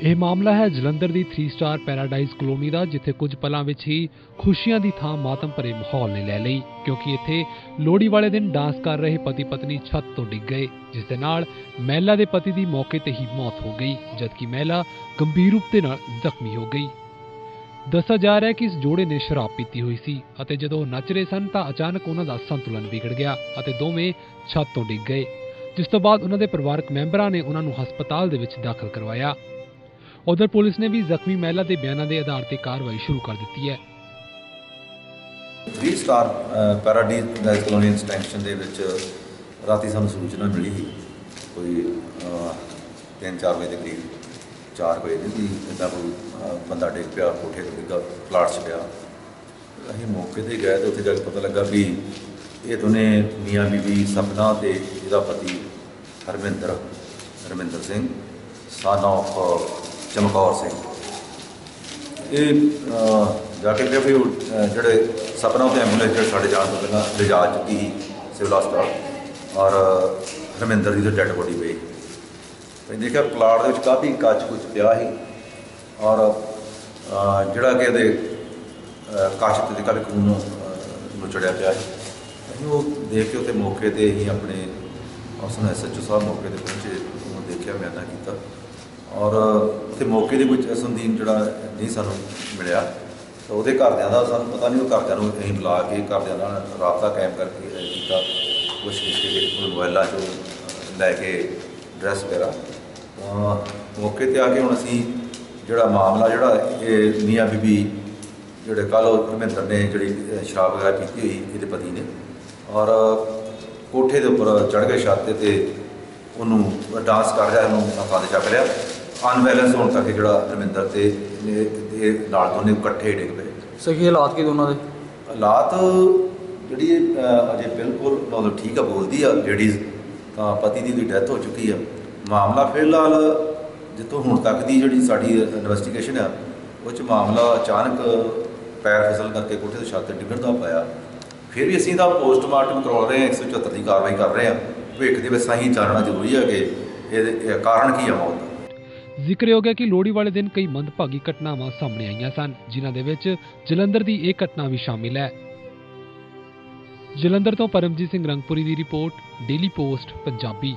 ਇਹ ਮਾਮਲਾ ਹੈ ਜਲੰਧਰ ਦੀ 3 ਸਟਾਰ ਪੈਰਾਡਾਈਜ਼ ਕਲੋਨੀ ਦਾ, ਜਿੱਥੇ ਕੁਝ ਪਲਾਂ ਵਿੱਚ ਹੀ ਖੁਸ਼ੀਆਂ ਦੀ ਥਾਂ ਮਾਤਮ ਭਰੇ ਮਾਹੌਲ ਨੇ ਲੈ ਲਈ, ਕਿਉਂਕਿ ਇੱਥੇ ਲੋਹੜੀ ਵਾਲੇ ਦਿਨ ਡਾਂਸ ਕਰ ਰਹੇ ਪਤੀ ਪਤਨੀ ਛੱਤ ਤੋਂ ਡਿੱਗ ਗਏ, ਜਿਸ ਦੇ ਨਾਲ ਮਹਿਲਾ ਦੇ ਪਤੀ ਦੀ ਮੌਕੇ ਤੇ ਹੀ ਮੌਤ ਹੋ ਗਈ, ਜਦਕਿ ਮਹਿਲਾ ਗੰਭੀਰ ਰੂਪ ਦੇ ਨਾਲ ਜ਼ਖਮੀ ਹੋ ਗਈ। ਦੱਸਿਆ ਜਾ ਰਿਹਾ ਹੈ ਕਿ ਇਸ ਜੋੜੇ ਨੇ ਸ਼ਰਾਬ ਪੀਤੀ ਹੋਈ ਸੀ, ਅਤੇ ਜਦੋਂ ਉਹ ਨੱਚ ਰਹੇ ਸਨ ਤਾਂ ਅਚਾਨਕ ਉਹਨਾਂ ਦਾ ਸੰਤੁਲਨ ਵਿਗੜ ਗਿਆ, ਅਤੇ ਦੋਵੇਂ ਛੱਤ ਤੋਂ ਡਿੱਗ ਗਏ, ਜਿਸ ਤੋਂ ਬਾਅਦ ਉਹਨਾਂ ਦੇ ਪਰਿਵਾਰਕ ਮੈਂਬਰਾਂ ਨੇ ਉਹਨਾਂ ਨੂੰ ਹਸਪਤਾਲ ਦੇ ਵਿੱਚ ਦਾਖਲ ਕਰਵਾਇਆ। ਉਧਰ ਪੁਲਿਸ ਨੇ ਵੀ ਜ਼ਖਮੀ ਮਹਿਲਾ ਦੇ ਬਿਆਨਾਂ ਦੇ ਆਧਾਰ ਤੇ ਕਾਰਵਾਈ ਸ਼ੁਰੂ ਕਰ ਦਿੱਤੀ ਹੈ। 3 ਸਟਾਰ ਪੈਰਾਡਾਈਜ਼ ਕਲੋਨੀ ਐਕਸਟੈਂਸ਼ਨ ਦੇ ਵਿੱਚ ਰਾਤੀ ਸਾਨੂੰ ਸੂਚਨਾ ਮਿਲੀ ਸੀ। ਕੋਈ 3-4 ਵਜੇ ਦੇ ਕਰੀਬ 4 ਵਜੇ ਦੀ ਵੀ ਕੋਈ ਬੰਦਾ ਡਿੱਗ ਪਿਆ, ਕੋਠੇ ਤੋਂ ਡਿੱਗਾ, ਪਲਾਟ 'ਚ ਪਿਆ ਅਸੀਂ ਮੌਕੇ ਤੇ ਗਏ ਤੇ ਉੱਥੇ ਜਾ ਕੇ ਪਤਾ ਲੱਗਾ ਵੀ ਇਹ ਦੋਨੇ ਮੀਆਂ ਬੀਬੀ ਸਪਨਾ ਤੇ ਇਹਦਾ ਪਤੀ ਹਰਮਿੰਦਰ ਹਰਮਿੰਦਰ ਸਿੰਘ ਸਨ of ਚਮਕੌਰ ਸਿੰਘ ਇਹ ਜਾ ਕੇ ਕਿਹਾ ਵੀ ਜਿਹੜੇ ਸਪਨਾ ਤੇ ਐਂਬੂਲੈਂਸ ਜਿਹੜੇ ਸਾਡੇ ਜਾਣ ਤੋਂ ਪਹਿਲਾਂ ਲਿਜਾ ਚੁੱਕੀ ਸੀ ਸਿਵਲ ਹਸਪਤਾਲ ਔਰ ਹਰਮਿੰਦਰ ਦੀ ਤਾਂ ਡੈੱਡ ਬੋਡੀ ਪਈ। ਤੇ ਦੇਖਿਆ ਪਲਾਟ ਦੇ ਵਿੱਚ ਕਾਫੀ ਕੱਚ ਕੁਝ ਪਿਆ ਸੀ ਔਰ ਜਿਹੜਾ ਕਿ ਇਹਦੇ ਅਹ, ਤੇ ਕਾਫੀ ਖੂਨ ਨੂੰ ਨੁਚੜਿਆ ਪਿਆ ਸੀ। ਅਸੀਂ ਉਹ ਦੇਖ ਕੇ ਉੱਥੇ ਮੌਕੇ ਤੇ ਹੀ ਆਪਣੇ ਉਸ ਨੂੰ ਐਸਐਚਓ ਸਾਹਿਬ ਮੌਕੇ ਤੇ ਪਹੁੰਚੇ ਉਹਨੂੰ ਦੇਖਿਆ ਮੈਂ ਮਿਆਨਾ ਕੀਤਾ। ਔਰ ਉੱਥੇ ਮੌਕੇ ਦੇ ਵਿੱਚ ਸੰਦੀਨ ਜਿਹੜਾ ਨਹੀਂ ਸਾਨੂੰ ਮਿਲਿਆ, ਤਾਂ ਉਹਦੇ ਘਰਦਿਆਂ ਦਾ ਸਾਨੂੰ ਪਤਾ ਨਹੀਂ, ਉਹ ਘਰਦਿਆਂ ਨੂੰ ਅਸੀਂ ਬੁਲਾ ਕੇ ਘਰਦਿਆਂ ਨਾਲ ਰਾਬਤਾ ਕਾਇਮ ਕਰਕੇ ਕੀਤਾ ਕੋਸ਼ਿਸ਼ ਕੀਤੀ ਕਿ ਮੋਬਾਈਲਾਂ 'ਚੋਂ ਲੈ ਕੇ ਡਰੈਸ ਵਗੈਰਾ। ਤਾਂ ਮੌਕੇ ਤੇ ਆ ਕੇ ਹੁਣ ਅਸੀਂ ਜਿਹੜਾ ਮਾਮਲਾ ਜਿਹੜਾ ਇਹ ਮੀਆਂ ਬੀਬੀ ਜਿਹੜੇ ਕੱਲ੍ਹ ਉਹ ਧਰਮਿੰਦਰ ਨੇ ਜਿਹੜੀ ਸ਼ਰਾਬ ਵਗੈਰਾ ਪੀਤੀ ਹੋਈ ਇਹਦੇ ਪਤੀ ਨੇ, ਔਰ ਕੋਠੇ ਦੇ ਉੱਪਰ ਚੜ੍ਹ ਕੇ ਛੱਤ ਤੇ ਤੇ ਉਹਨੂੰ ਡਾਂਸ ਕਰ ਰਿਹਾ, ਉਹਨੂੰ ਆਪਾਂ ਦੇ ਚੱਕ ਲਿਆ। ਅਨਬੈਲੈਂਸ ਹੋਣ ਕਰਕੇ ਜਿਹੜਾ ਧਰਮਿੰਦਰ ਤੇ ਇਹ ਨਾਲ ਦੋਨੇ ਇਕੱਠੇ ਡਿੱਗ ਪਏ। ਸਹੀ ਹਾਲਾਤ ਕੀ ਦੋਨਾਂ ਦੇ? ਹਾਲਾਤ ਜਿਹੜੀ ਇਹ, ਅਜੇ ਬਿਲਕੁਲ ਮਤਲਬ ਠੀਕ ਆ ਬੋਲਦੀ ਆ ਲੇਡੀਜ਼ ਤਾਂ ਪਤੀ ਦੀ ਵੀ ਡੈਥ ਹੋ ਚੁੱਕੀ ਆ। ਮਾਮਲਾ ਫਿਲਹਾਲ ਜਿੱਥੋਂ ਹੁਣ ਤੱਕ ਦੀ ਜਿਹੜੀ ਸਾਡੀ ਇਨਵੈਸਟੀਗੇਸ਼ਨ ਆ ਉਹ ਚ ਮਾਮਲਾ ਅਚਾਨਕ ਪੈਰ ਫਿਸਲ ਕਰਕੇ ਕੋਠੇ ਤੋਂ ਛੱਤ ਤੇ ਡਿੱਗਣ ਦਾ ਪਾਇਆ ਫਿਰ ਵੀ ਅਸੀਂ ਦਾ ਪੋਸਟਮਾਰਟਮ ਕਰਵਾ ਰਹੇ ਹਾਂ 174 ਦੀ ਕਾਰਵਾਈ ਕਰ ਰਹੇ ਹਾਂ। ਭਵਿੱਖ ਦੇ ਵਿੱਚ ਸਹੀ ਜਾਣਨਾ ਜ਼ਰੂਰੀ ਹੈ ਕਿ ਇਹਦੇ ਇਹ ਕਾਰਨ ਕੀ ਆ ਮੌਤ ਦਾ। ਜ਼ਿਕਰਯੋਗ ਹੈ ਕਿ ਲੋਹੜੀ ਵਾਲੇ ਦਿਨ ਕਈ ਮੰਦਭਾਗੀ ਘਟਨਾਵਾਂ ਸਾਹਮਣੇ ਆਈਆਂ ਸਨ, ਜਿਨ੍ਹਾਂ ਦੇ ਵਿੱਚ ਜਲੰਧਰ ਦੀ ਇਹ ਘਟਨਾ ਵੀ ਸ਼ਾਮਿਲ ਹੈ। ਜਲੰਧਰ ਤੋਂ ਪਰਮਜੀਤ ਸਿੰਘ ਰੰਗਪੁਰੀ ਦੀ ਰਿਪੋਰਟ, ਡੇਲੀ ਪੋਸਟ, ਪੰਜਾਬੀ।